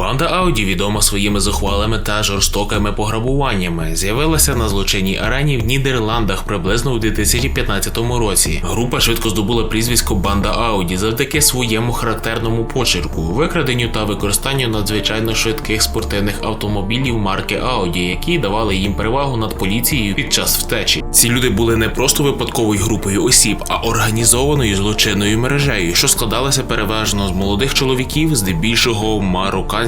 Банда Ауді, відома своїми зухвалими та жорстокими пограбуваннями, з'явилася на злочинній арені в Нідерландах приблизно у 2015 році. Група швидко здобула прізвисько Банда Ауді завдяки своєму характерному почерку, викраденню та використанню надзвичайно швидких спортивних автомобілів марки Ауді, які давали їм перевагу над поліцією під час втечі. Ці люди були не просто випадковою групою осіб, а організованою злочинною мережею, що складалася переважно з молодих чоловіків, здебільшого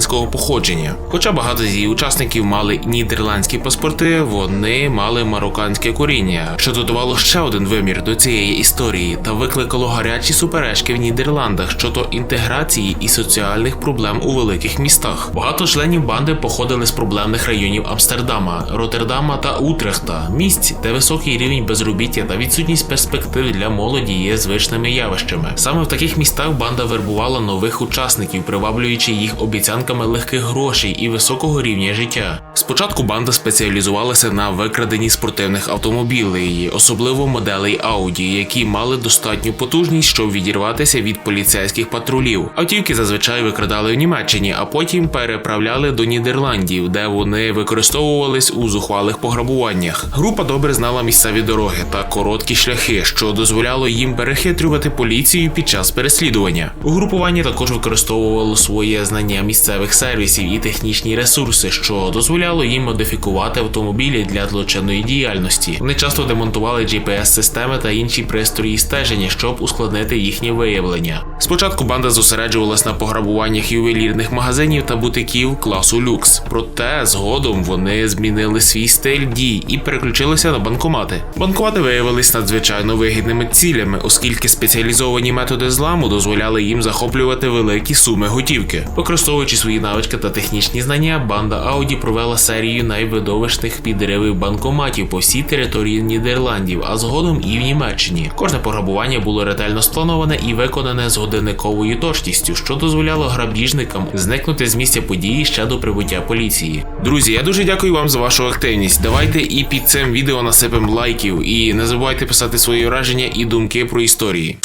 марокканського походження. Хоча багато з її учасників мали нідерландські паспорти, вони мали марокканське коріння, що додавало ще один вимір до цієї історії та викликало гарячі суперечки в Нідерландах щодо інтеграції і соціальних проблем у великих містах. Багато членів банди походили з проблемних районів Амстердама, Роттердама та Утрехта, місць, де високий рівень безробіття та відсутність перспектив для молоді є звичними явищами. Саме в таких містах банда вербувала нових учасників, приваблюючи їх обіцянками легких грошей і високого рівня життя. Спочатку банда спеціалізувалася на викраденні спортивних автомобілей, особливо моделей Audi, які мали достатню потужність, щоб відірватися від поліцейських патрулів. Автівки зазвичай викрадали в Німеччині, а потім переправляли до Нідерландів, де вони використовувались у зухвалих пограбуваннях. Група добре знала місцеві дороги та короткі шляхи, що дозволяло їм перехитрювати поліцію під час переслідування. Угрупування також використовувало своє знання місцевих сервісів і технічні ресурси, що дозволяло їм модифікувати автомобілі для злочинної діяльності. Вони часто демонтували GPS-системи та інші пристрої стеження, щоб ускладнити їхнє виявлення. Спочатку банда зосереджувалась на пограбуваннях ювелірних магазинів та бутиків класу люкс. Проте згодом вони змінили свій стиль дій і переключилися на банкомати. Банкомати виявились надзвичайно вигідними цілями, оскільки спеціалізовані методи зламу дозволяли їм захоплювати великі суми готівки. Використовуючи свої навички та технічні знання, банда Ауді провела серію найвидовищних підривів банкоматів по всій території Нідерландів, а згодом і в Німеччині. Кожне пограбування було ретельно сплановане і виконане з годинниковою точністю, що дозволяло грабіжникам зникнути з місця події ще до прибуття поліції. Друзі, я дуже дякую вам за вашу активність. Давайте і під цим відео насипемо лайків, і не забувайте писати свої враження і думки про історії.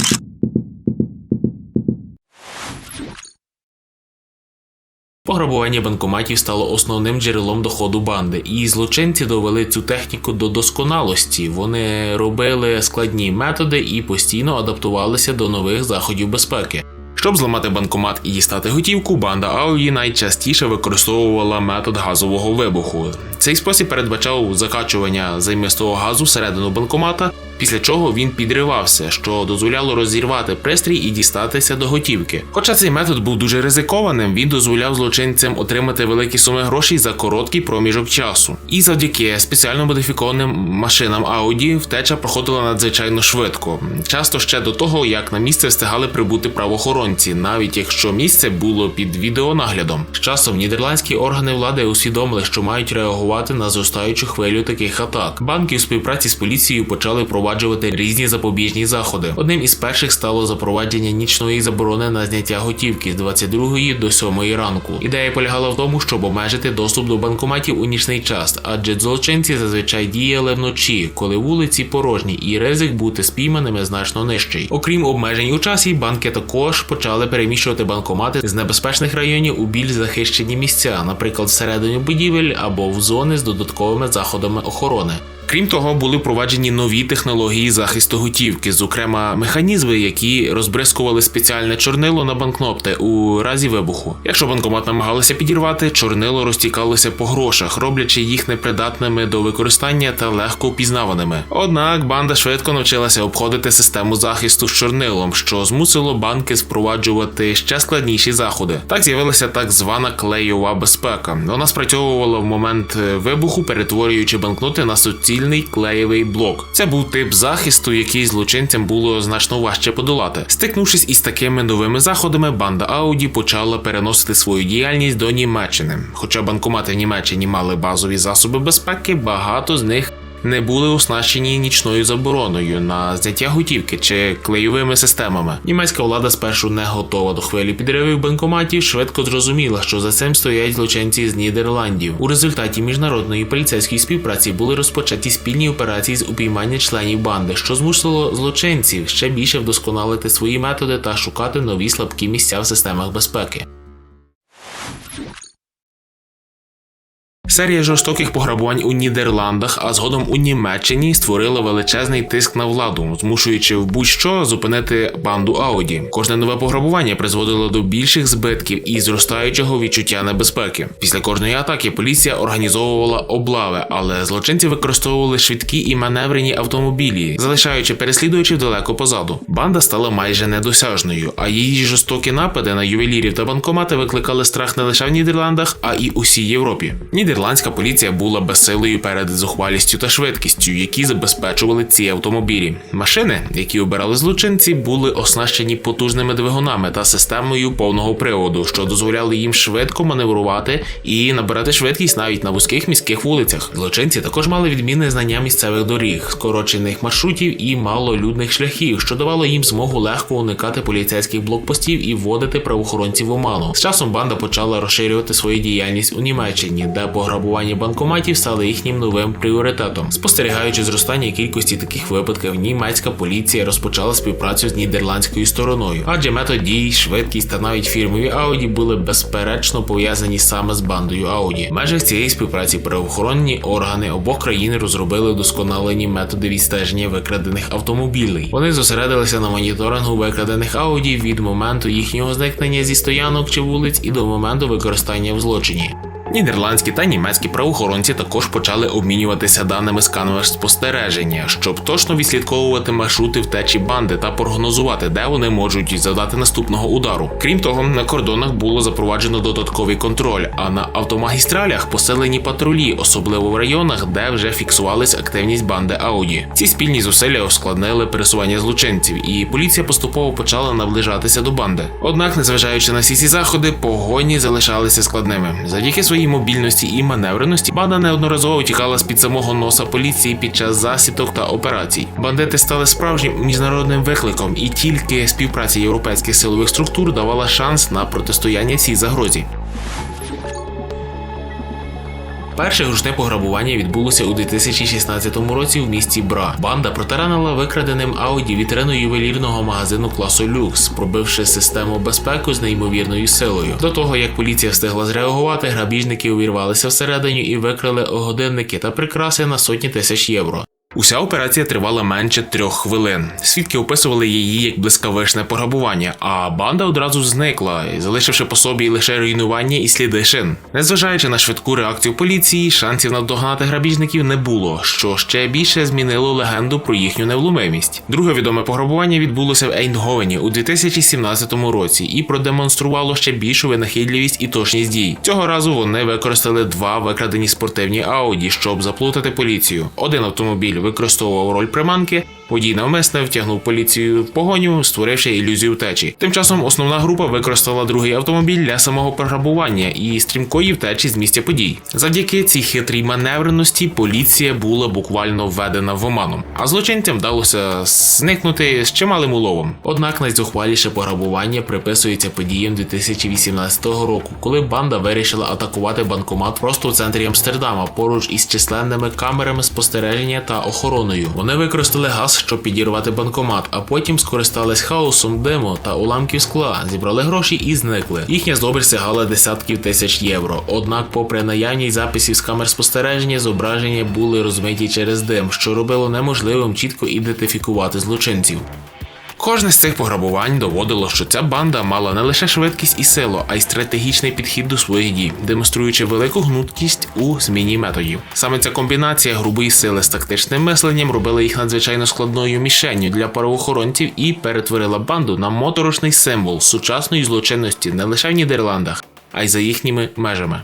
Пограбування банкоматів стало основним джерелом доходу банди, і злочинці довели цю техніку до досконалості. Вони робили складні методи і постійно адаптувалися до нових заходів безпеки. Щоб зламати банкомат і дістати готівку, банда Ауї найчастіше використовувала метод газового вибуху. Цей спосіб передбачав закачування займистого газу всередину банкомата, після чого він підривався, що дозволяло розірвати пристрій і дістатися до готівки. Хоча цей метод був дуже ризикованим, він дозволяв злочинцям отримати великі суми грошей за короткий проміжок часу. І завдяки спеціально модифікованим машинам Audi втеча проходила надзвичайно швидко, часто ще до того, як на місце встигали прибути правоохоронці, навіть якщо місце було під відеонаглядом. З часом нідерландські органи влади усвідомили, що мають реагувати на зростаючу хвилю таких атак. Банки у співпраці з поліцією почали впроваджувати різні запобіжні заходи. Одним із перших стало запровадження нічної заборони на зняття готівки з 22 до 7 ранку. Ідея полягала в тому, щоб обмежити доступ до банкоматів у нічний час, адже злочинці зазвичай діяли вночі, коли вулиці порожні, і ризик бути спійманими значно нижчий. Окрім обмежень у часі, банки також почали переміщувати банкомати з небезпечних районів у більш захищені місця, наприклад, всередині будівель або в зони з додатковими заходами охорони. Крім того, були впроваджені нові технології захисту готівки, зокрема механізми, які розбризкували спеціальне чорнило на банкноти у разі вибуху. Якщо банкомат намагалися підірвати, чорнило розтікалося по грошах, роблячи їх непридатними до використання та легко впізнаваними. Однак банда швидко навчилася обходити систему захисту з чорнилом, що змусило банки впроваджувати ще складніші заходи. Так з'явилася так звана клейова безпека. Вона спрацьовувала в момент е, вибуху, перетворюючи банкноти на суцільний клеєвий блок. Це був тип захисту, який злочинцям було значно важче подолати. Стикнувшись із такими новими заходами, банда Ауді почала переносити свою діяльність до Німеччини. Хоча банкомати в Німеччині мали базові засоби безпеки, багато з них не були оснащені нічною забороною на зняття готівки чи клейовими системами. Німецька влада спершу не готова до хвилі підривів банкоматів, швидко зрозуміла, що за цим стоять злочинці з Нідерландів. У результаті міжнародної поліцейської співпраці були розпочаті спільні операції з упіймання членів банди, що змусило злочинців ще більше вдосконалити свої методи та шукати нові слабкі місця в системах безпеки. Серія жорстоких пограбувань у Нідерландах, а згодом у Німеччині створила величезний тиск на владу, змушуючи в будь-що зупинити банду Ауді. Кожне нове пограбування призводило до більших збитків і зростаючого відчуття небезпеки. Після кожної атаки поліція організовувала облави, але злочинці використовували швидкі і маневрені автомобілі, залишаючи переслідувачів далеко позаду. Банда стала майже недосяжною, а її жорстокі напади на ювелірів та банкомати викликали страх не лише в Нідерландах, а й усій Європі. Нідерландська поліція була безсилою перед зухвалістю та швидкістю, які забезпечували ці автомобілі. Машини, які обирали злочинці, були оснащені потужними двигунами та системою повного приводу, що дозволяли їм швидко маневрувати і набирати швидкість навіть на вузьких міських вулицях. Злочинці також мали відмінне знання місцевих доріг, скорочених маршрутів і малолюдних шляхів, що давало їм змогу легко уникати поліцейських блокпостів і вводити правоохоронців в оману. З часом банда почала розширювати свою діяльність у Німеччині, де пограбування банкоматів стали їхнім новим пріоритетом. Спостерігаючи зростання кількості таких випадків, німецька поліція розпочала співпрацю з нідерландською стороною, адже метод дій, швидкість та навіть фірмові Ауді були безперечно пов'язані саме з бандою Ауді. В межах цієї співпраці правоохоронні органи обох країн розробили досконалені методи відстеження викрадених автомобілей. Вони зосередилися на моніторингу викрадених Ауді від моменту їхнього зникнення зі стоянок чи вулиць і до моменту використання в злочині. Нідерландські та німецькі правоохоронці також почали обмінюватися даними з камер спостереження, щоб точно відслідковувати маршрути втечі банди та прогнозувати, де вони можуть завдати наступного удару. Крім того, на кордонах було запроваджено додатковий контроль, а на автомагістралях посилені патрулі, особливо в районах, де вже фіксувалась активність банди Ауді. Ці спільні зусилля ускладнили пересування злочинців, і поліція поступово почала наближатися до банди. Однак, незважаючи на всі ці заходи, погоні залишалися складними. Завдяки своїй мобільності і маневреності банда неодноразово тікала з під самого носа поліції під час засідок та операцій. Бандити стали справжнім міжнародним викликом, і тільки співпраця європейських силових структур давала шанс на протистояння цій загрозі. Перше гучне пограбування відбулося у 2016 році в місті Бра. Банда протаранила викраденим Ауді вітрину ювелірного магазину класу люкс, пробивши систему безпеки з неймовірною силою. До того як поліція встигла зреагувати, грабіжники увірвалися всередині і викрали годинники та прикраси на сотні тисяч євро. Уся операція тривала менше трьох хвилин. Свідки описували її як блискавичне пограбування, а банда одразу зникла, залишивши по собі лише руйнування і сліди шин. Незважаючи на швидку реакцію поліції, шансів наздогнати грабіжників не було, що ще більше змінило легенду про їхню невломимість. Друге відоме пограбування відбулося в Ейнговені у 2017 році і продемонструвало ще більшу винахідливість і точність дій. Цього разу вони використали два викрадені спортивні ауді, щоб заплутати поліцію. Один автомобіль використовував роль приманки. Водій навмисне втягнув поліцію в погоню, створивши ілюзію втечі. Тим часом основна група використала другий автомобіль для самого пограбування і стрімкої втечі з місця подій. Завдяки цій хитрій маневреності поліція була буквально введена в оману, а злочинцям вдалося зникнути з чималим уловом. Однак найзухваліше пограбування приписується подіям 2018 року, коли банда вирішила атакувати банкомат просто в центрі Амстердама поруч із численними камерами спостереження та охороною. Вони використали газ, щоб підірвати банкомат, а потім скористались хаосом диму та уламків скла, зібрали гроші і зникли. Їхня здобич сягала десятків тисяч євро. Однак, попри наявність записів з камер спостереження, зображення були розмиті через дим, що робило неможливим чітко ідентифікувати злочинців. Кожне з цих пограбувань доводило, що ця банда мала не лише швидкість і силу, а й стратегічний підхід до своїх дій, демонструючи велику гнуткість у зміні методів. Саме ця комбінація грубої сили з тактичним мисленням робила їх надзвичайно складною мішенню для правоохоронців і перетворила банду на моторошний символ сучасної злочинності не лише в Нідерландах, а й за їхніми межами.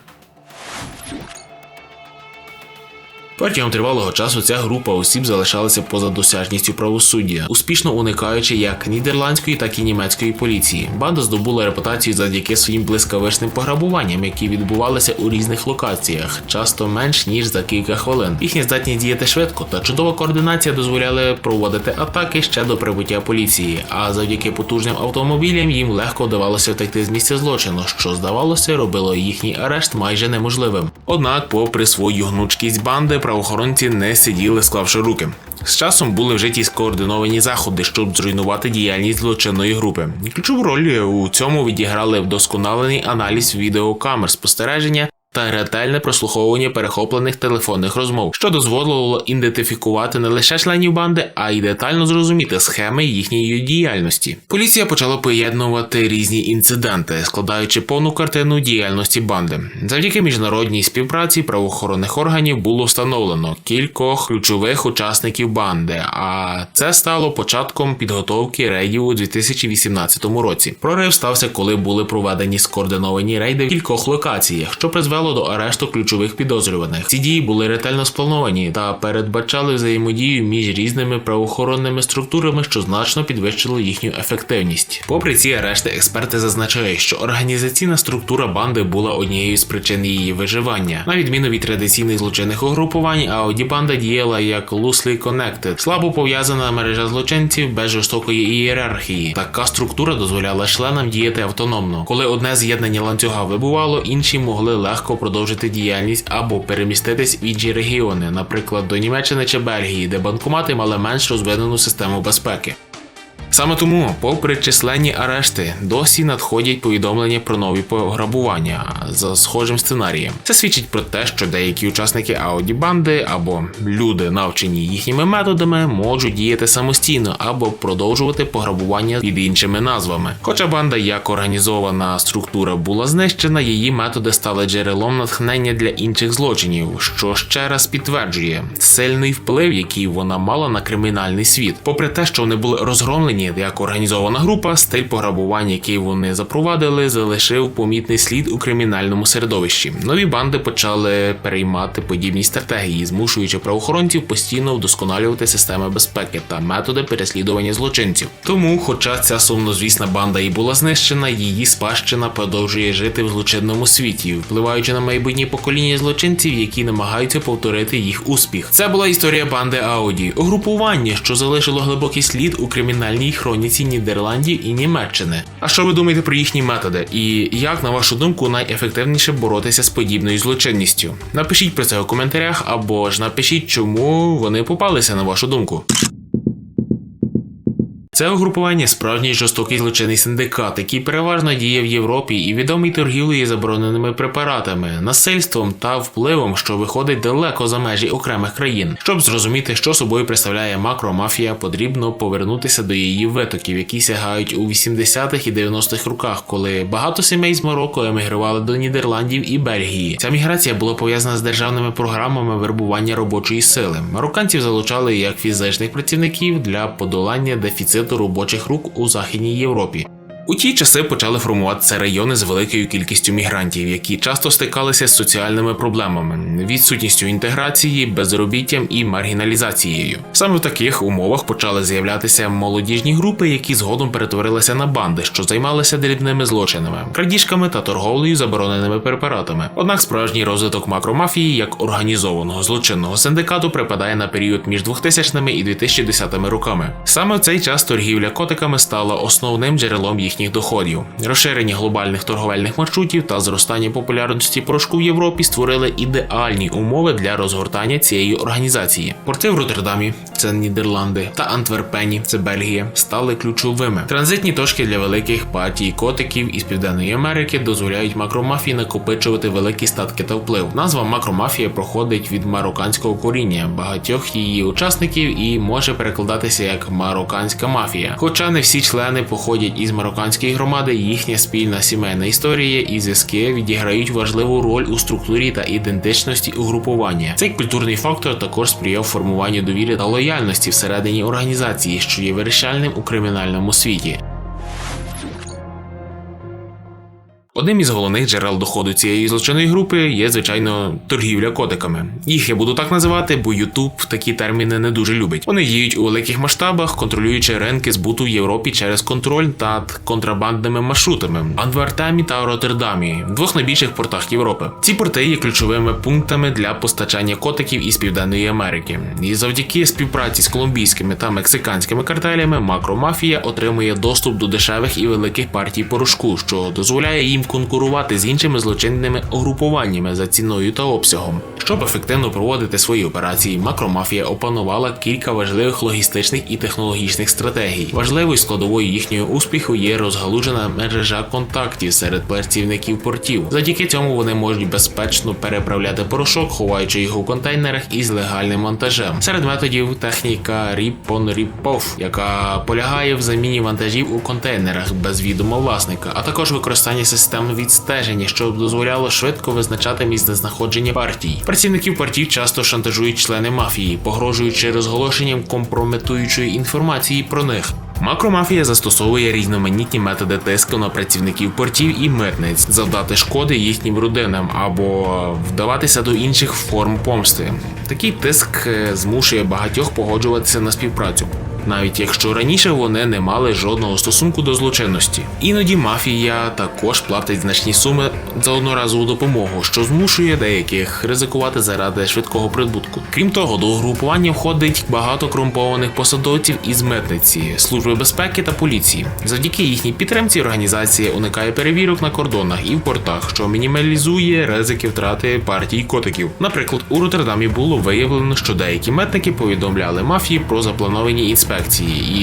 Протягом тривалого часу ця група осіб залишалася поза досяжністю правосуддя, успішно уникаючи як нідерландської, так і німецької поліції. Банда здобула репутацію завдяки своїм блискавичним пограбуванням, які відбувалися у різних локаціях, часто менш ніж за кілька хвилин. Їхня здатність діяти швидко та чудова координація дозволяли проводити атаки ще до прибуття поліції. А завдяки потужним автомобілям їм легко вдавалося втекти з місця злочину, що здавалося, робило їхній арешт майже неможливим. Однак, попри свою гнучкість банди, правоохоронці не сиділи, склавши руки. З часом були вжиті скоординовані заходи, щоб зруйнувати діяльність злочинної групи. Ключову роль у цьому відіграли вдосконалений аналіз відеокамер спостереження та ретельне прослуховування перехоплених телефонних розмов, що дозволило ідентифікувати не лише членів банди, а й детально зрозуміти схеми їхньої діяльності. Поліція почала поєднувати різні інциденти, складаючи повну картину діяльності банди. Завдяки міжнародній співпраці правоохоронних органів було встановлено кількох ключових учасників банди, а це стало початком підготовки рейдів у 2018 році. Прорив стався, коли були проведені скоординовані рейди в кількох локаціях, що призвело до арешту ключових підозрюваних. Ці дії були ретельно сплановані та передбачали взаємодію між різними правоохоронними структурами, що значно підвищило їхню ефективність. Попри ці арешти, експерти зазначають, що організаційна структура банди була однією з причин її виживання. На відміну від традиційних злочинних угрупувань, Ауді банда діяла як loosely connected, слабо пов'язана мережа злочинців без жорстокої ієрархії. Така структура дозволяла членам діяти автономно. Коли одне з'єднання ланцюга вибувало, інші могли легко продовжити діяльність або переміститись в інші регіони, наприклад, до Німеччини чи Бельгії, де банкомати мали менш розвинену систему безпеки. Саме тому, попри численні арешти, досі надходять повідомлення про нові пограбування за схожим сценарієм. Це свідчить про те, що деякі учасники ауді банди або люди, навчені їхніми методами, можуть діяти самостійно або продовжувати пограбування під іншими назвами. Хоча банда як організована структура була знищена, її методи стали джерелом натхнення для інших злочинів, що ще раз підтверджує сильний вплив, який вона мала на кримінальний світ. Попри те, що вони були розгромлені як організована група, стиль пограбувань, який вони запровадили, залишив помітний слід у кримінальному середовищі. Нові банди почали переймати подібні стратегії, змушуючи правоохоронців постійно вдосконалювати системи безпеки та методи переслідування злочинців. Тому, хоча ця сумнозвісна банда і була знищена, її спадщина продовжує жити в злочинному світі, впливаючи на майбутні покоління злочинців, які намагаються повторити їх успіх. Це була історія банди Ауді, угрупування, що залишило глибокий слід у кримінальній хроніці Нідерландів і Німеччини. А що ви думаєте про їхні методи? І як, на вашу думку, найефективніше боротися з подібною злочинністю? Напишіть про це у коментарях або ж напишіть, чому вони попалися на вашу думку. Це угрупування справжній жорстокий злочинний синдикат, який переважно діє в Європі і відомий торгівлею забороненими препаратами, насильством та впливом, що виходить далеко за межі окремих країн. Щоб зрозуміти, що собою представляє макромафія, потрібно повернутися до її витоків, які сягають у 80-х і 90-х роках, коли багато сімей з Марокко емігрували до Нідерландів і Бельгії. Ця міграція була пов'язана з державними програмами вербування робочої сили. Марокканців залучали як фізичних працівників для подолання дефіциту робочих рук у Західній Європі. У ті часи почали формуватися райони з великою кількістю мігрантів, які часто стикалися з соціальними проблемами, відсутністю інтеграції, безробіттям і маргіналізацією. Саме в таких умовах почали з'являтися молодіжні групи, які згодом перетворилися на банди, що займалися дрібними злочинами, крадіжками та торговлею забороненими препаратами. Однак справжній розвиток макромафії як організованого злочинного синдикату припадає на період між 2000 і 2010 роками. Саме в цей час торгівля котиками стала основним джерелом їх їхніх доходів. Розширення глобальних торговельних маршрутів та зростання популярності порошку в Європі створили ідеальні умови для розгортання цієї організації. Порти в Роттердамі, це Нідерланди, та Антверпені, це Бельгія, стали ключовими. Транзитні точки для великих партій котиків із Південної Америки дозволяють макромафії накопичувати великі статки та вплив. Назва макромафія проходить від марокканського коріння багатьох її учасників і може перекладатися як марокканська мафія. Хоча не всі члени походять із марокканської громади, їхня спільна сімейна історія і зв'язки відіграють важливу роль у структурі та ідентичності угрупування. Цей культурний фактор також сприяв формуванню довіри та лояльності всередині організації, що є вирішальним у кримінальному світі. Одним із головних джерел доходу цієї злочинної групи є, звичайно, торгівля котиками. Їх я буду так називати, бо Ютуб такі терміни не дуже любить. Вони діють у великих масштабах, контролюючи ринки збуту в Європі через контроль над контрабандними маршрутами Антвертамі та Роттердамі, двох найбільших портах Європи. Ці порти є ключовими пунктами для постачання котиків із Південної Америки. І завдяки співпраці з колумбійськими та мексиканськими картелями макромафія отримує доступ до дешевих і великих партій порошку, що дозволяє їм їм конкурувати з іншими злочинними угрупуваннями за ціною та обсягом. Щоб ефективно проводити свої операції, макромафія опанувала кілька важливих логістичних і технологічних стратегій. Важливою складовою їхнього успіху є розгалужена мережа контактів серед працівників портів. Завдяки цьому вони можуть безпечно переправляти порошок, ховаючи його у контейнерах із легальним монтажем. Серед методів техніка Rip-on-Rip-off, яка полягає в заміні вантажів у контейнерах без відома власника, а також використання систем відстеження, що дозволяло швидко визначати місце знаходження партій. Працівників партій часто шантажують члени мафії, погрожуючи розголошенням компрометуючої інформації про них. Макромафія застосовує різноманітні методи тиску на працівників портів і митниць, завдати шкоди їхнім родинам або вдаватися до інших форм помсти. Такий тиск е, змушує багатьох погоджуватися на співпрацю. Навіть якщо раніше вони не мали жодного стосунку до злочинності. Іноді мафія також платить значні суми за одноразову допомогу, що змушує деяких ризикувати заради швидкого прибутку. Крім того, до угрупування входить багато корумпованих посадовців із митниці, служби безпеки та поліції. Завдяки їхній підтримці організація уникає перевірок на кордонах і в портах, що мінімалізує ризики втрати партій котиків. Наприклад, у Роттердамі було виявлено, що деякі митники повідомляли мафії про заплановані інспекції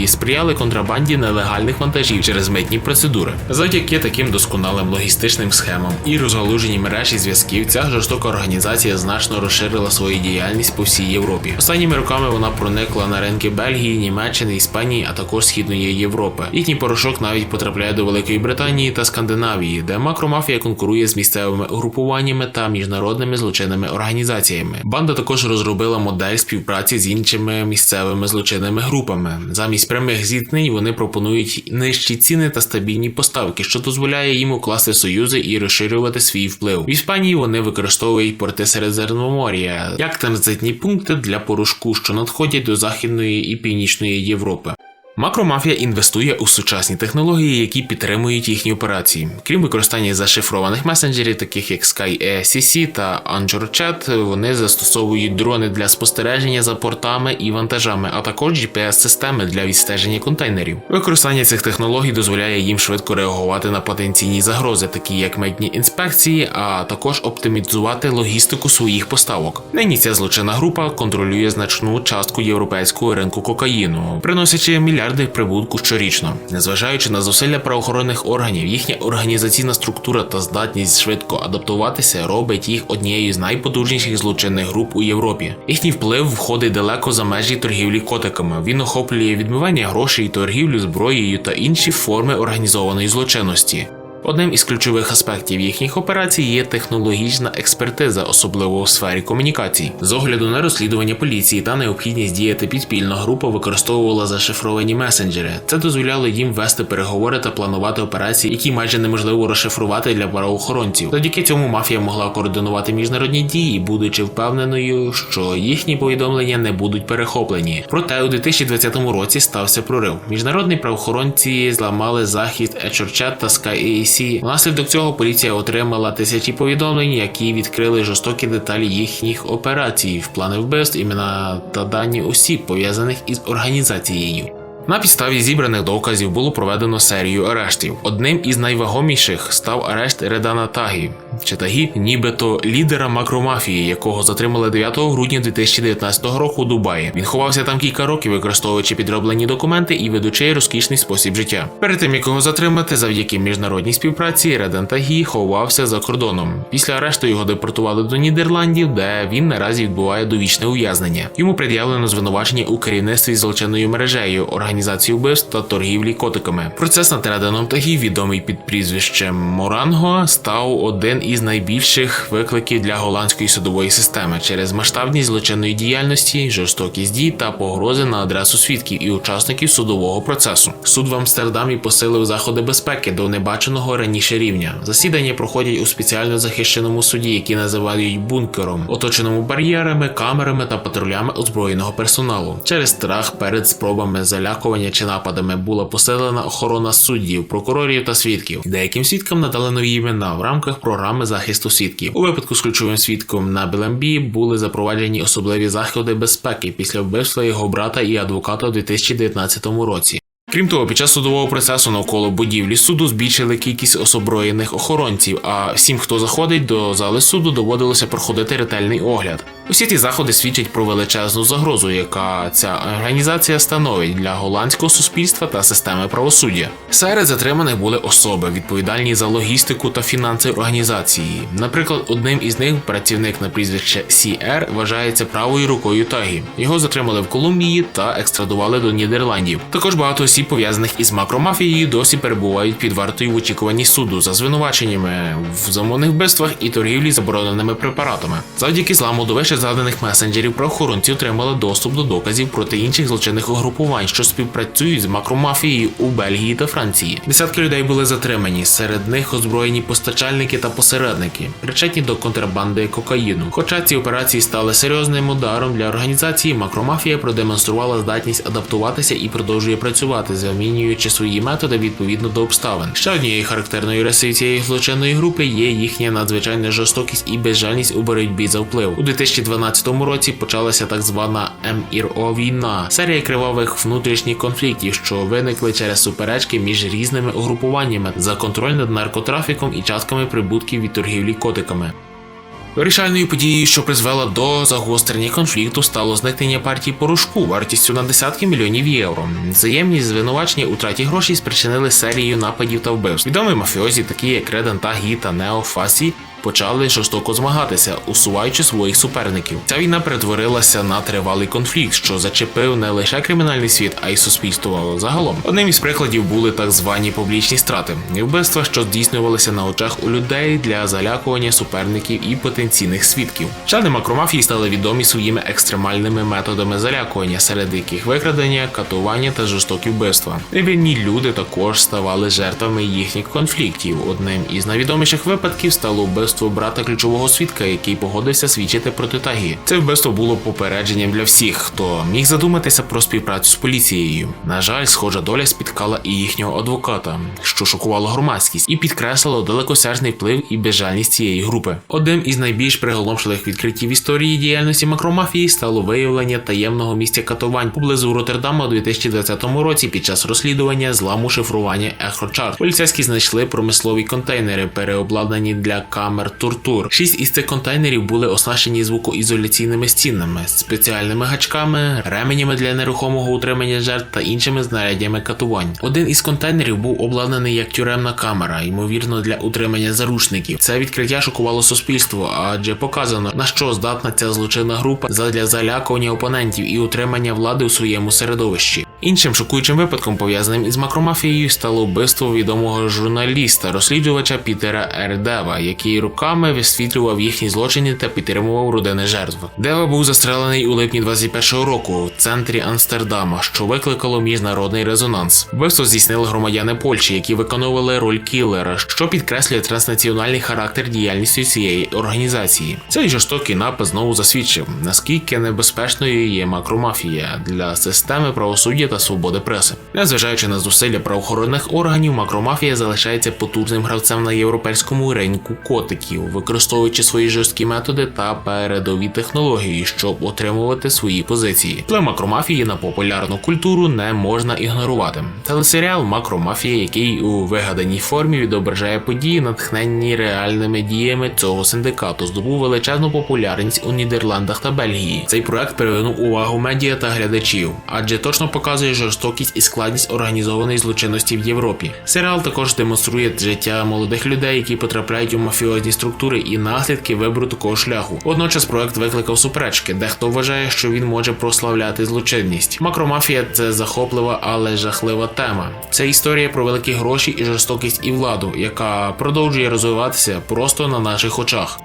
і сприяли контрабанді нелегальних вантажів через митні процедури. Завдяки таким досконалим логістичним схемам і розгалуженій мережі зв'язків, ця жорстока організація значно розширила свою діяльність по всій Європі. Останніми роками вона проникла на ринки Бельгії, Німеччини, Іспанії, а також Східної Європи. Їхній порошок навіть потрапляє до Великої Британії та Скандинавії, де макромафія конкурує з місцевими угрупуваннями та міжнародними злочинними організаціями. Банда також розробила модель співпраці з іншими місцевими злочинними групами. Замість прямих зіткнень вони пропонують нижчі ціни та стабільні поставки, що дозволяє їм укласти союзи і розширювати свій вплив. В Іспанії вони використовують порти Середземномор'я як транзитні пункти для порошку, що надходять до Західної і Північної Європи. Макромафія інвестує у сучасні технології, які підтримують їхні операції. Крім використання зашифрованих месенджерів, таких як SkyECC та AngelChat, вони застосовують дрони для спостереження за портами і вантажами, а також GPS-системи для відстеження контейнерів. Використання цих технологій дозволяє їм швидко реагувати на потенційні загрози, такі як медні інспекції, а також оптимізувати логістику своїх поставок. Нині ця злочинна група контролює значну частку європейського ринку кокаїну, приносячи мільярди прибутку щорічно. Незважаючи на зусилля правоохоронних органів, їхня організаційна структура та здатність швидко адаптуватися робить їх однією з найпотужніших злочинних груп у Європі. Їхній вплив входить далеко за межі торгівлі котиками. Він охоплює відмивання грошей, торгівлю зброєю та інші форми організованої злочинності. Одним із ключових аспектів їхніх операцій є технологічна експертиза, особливо у сфері комунікацій. З огляду на розслідування поліції та необхідність діяти підпільно, група використовувала зашифровані месенджери. Це дозволяло їм вести переговори та планувати операції, які майже неможливо розшифрувати для правоохоронців. Завдяки цьому мафія могла координувати міжнародні дії, будучи впевненою, що їхні повідомлення не будуть перехоплені. Проте у 2020 році стався прорив. Міжнародні правоохоронці зламали захід EchoChat та SkyAC. Внаслідок цього поліція отримала тисячі повідомлень, які відкрили жорстокі деталі їхніх операцій, в плани вбивств, імена та дані осіб, пов'язаних із організацією. На підставі зібраних доказів було проведено серію арештів. Одним із найвагоміших став арешт Редана Тагі, чи Тагі, нібито лідера макромафії, якого затримали 9 грудня 2019 року у Дубаї. Він ховався там кілька років, використовуючи підроблені документи і ведучи розкішний спосіб життя. Перед тим як його затримати, завдяки міжнародній співпраці, Редан Тагі ховався за кордоном. Після арешту його депортували до Нідерландів, де він наразі відбуває довічне ув'язнення. Йому пред'явлено звинувачення у керівництві злочинною мережею, організації вбивств та торгівлі котиками. Процес над Реданом Тагі, відомий під прізвищем Моранго, став один із найбільших викликів для голландської судової системи через масштабність злочинної діяльності, жорстокість дій та погрози на адресу свідків і учасників судового процесу. Суд в Амстердамі посилив заходи безпеки до небаченого раніше рівня. Засідання проходять у спеціально захищеному суді, який називають бункером, оточеному бар'єрами, камерами та патрулями озброєного персоналу. Через страх перед спробами залякування чи нападами була посилена охорона суддів, прокурорів та свідків. Деяким свідкам надали нові імена в рамках програми захисту свідків. У випадку з ключовим свідком на Белембі були запроваджені особливі заходи безпеки після вбивства його брата і адвоката у 2019 році. Крім того, під час судового процесу навколо будівлі суду збільшили кількість особроєних охоронців, а всім, хто заходить до зали суду, доводилося проходити ретельний огляд. Усі ці заходи свідчать про величезну загрозу, яка ця організація становить для голландського суспільства та системи правосуддя. Серед затриманих були особи, відповідальні за логістику та фінанси організації. Наприклад, одним із них працівник на прізвище Сі.Р. вважається правою рукою Тагі. Його затримали в Колумбії та екстрадували до Нідерландів. Також багато осіб, пов'язаних із макромафією, досі перебувають під вартою в очікуванні суду за звинуваченнями в замовних вбивствах і торгівлі забороненими препаратами. Завдяки зламу до вище згаданих месенджерів правоохоронці отримали доступ до доказів проти інших злочинних угрупувань, що співпрацюють з макромафією у Бельгії та Франції. Десятки людей були затримані. Серед них озброєні постачальники та посередники, причетні до контрабанди кокаїну. Хоча ці операції стали серйозним ударом для організації, макромафія продемонструвала здатність адаптуватися і продовжує працювати, замінюючи свої методи відповідно до обставин. Ще однією характерною рисою цієї злочинної групи є їхня надзвичайна жорстокість і безжальність у боротьбі за вплив. У 2012 році почалася так звана МІРО війна, серія кривавих внутрішніх конфліктів, що виникли через суперечки між різними угрупуваннями за контроль над наркотрафіком і частками прибутків від торгівлі котиками. Вирішальною подією, що призвела до загострення конфлікту, стало зникнення партії порошку вартістю на десятки мільйонів євро. Взаємні звинувачення у траті грошей спричинили серію нападів та вбивств. Відомі мафіозі, такі як Реден та Гіта Нео Фасі, почали жорстоко змагатися, усуваючи своїх суперників. Ця війна перетворилася на тривалий конфлікт, що зачепив не лише кримінальний світ, а й суспільство загалом. Одним із прикладів були так звані публічні страти, вбивства, що здійснювалися на очах у людей для залякування суперників і потенційних свідків. Члени макромафії стали відомі своїми екстремальними методами залякування, серед яких викрадення, катування та жорстокі вбивства. Невинні люди також ставали жертвами їхніх конфліктів. Одним із найвідоміших випадків стало вбивство брата ключового свідка, який погодився свідчити проти Тагі. Це вбивство було попередженням для всіх, хто міг задуматися про співпрацю з поліцією. На жаль, схожа доля спіткала і їхнього адвоката, що шокувало громадськість і підкреслило далекосяжний вплив і безжальність цієї групи. Одним із найбільш приголомшливих відкриттів історії діяльності макромафії стало виявлення таємного місця катувань поблизу Роттердама у 2020 році під час розслідування зламу шифрування Ехочар. Поліцейські знайшли промислові контейнери, переобладнані для камер тортур. Шість із цих контейнерів були оснащені звукоізоляційними стінами, спеціальними гачками, ременями для нерухомого утримання жертв та іншими знаряддями катувань. Один із контейнерів був обладнаний як тюремна камера, ймовірно, для утримання заручників. Це відкриття шокувало суспільство, адже показано на що здатна ця злочинна група задля залякування опонентів і утримання влади у своєму середовищі. Іншим шокуючим випадком, пов'язаним із макромафією, стало вбивство відомого журналіста, розслідувача Пітера Ердева, який руками висвітлював їхні злочини та підтримував родини жертв. Дева був застрелений у липні 21-го року в центрі Амстердама, що викликало міжнародний резонанс. Вбивство здійснили громадяни Польщі, які виконували роль кілера, що підкреслює транснаціональний характер діяльності цієї організації. Цей жорстокий напад знову засвідчив, наскільки небезпечною є макромафія для системи правосуддя та свободи преси. Незважаючи на зусилля правоохоронних органів, макромафія залишається потужним гравцем на європейському ринку котиків, використовуючи свої жорсткі методи та передові технології, щоб отримувати свої позиції. Вплив макромафії на популярну культуру не можна ігнорувати. Телесеріал Макромафія, який у вигаданій формі відображає події, натхненні реальними діями цього синдикату, здобув величезну популярність у Нідерландах та Бельгії. Цей проект привернув увагу медіа та глядачів, адже точно показує жорстокість і складність організованої злочинності в Європі. Серіал також демонструє життя молодих людей, які потрапляють у мафіозні структури і наслідки вибору такого шляху. Водночас проект викликав суперечки, дехто вважає, що він може прославляти злочинність. Макромафія це захоплива, але жахлива тема. Це історія про великі гроші і жорстокість і владу, яка продовжує розвиватися просто на наших очах.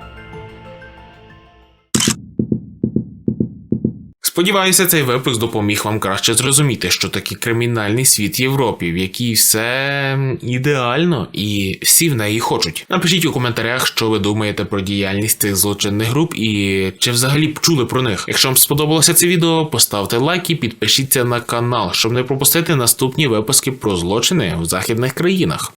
Сподіваюся, цей випуск допоміг вам краще зрозуміти, що таке кримінальний світ Європі, в якій все ідеально і всі в неї хочуть. Напишіть у коментарях, що ви думаєте про діяльність цих злочинних груп і чи взагалі чули про них. Якщо вам сподобалося це відео, поставте лайк і підпишіться на канал, щоб не пропустити наступні випуски про злочини в західних країнах.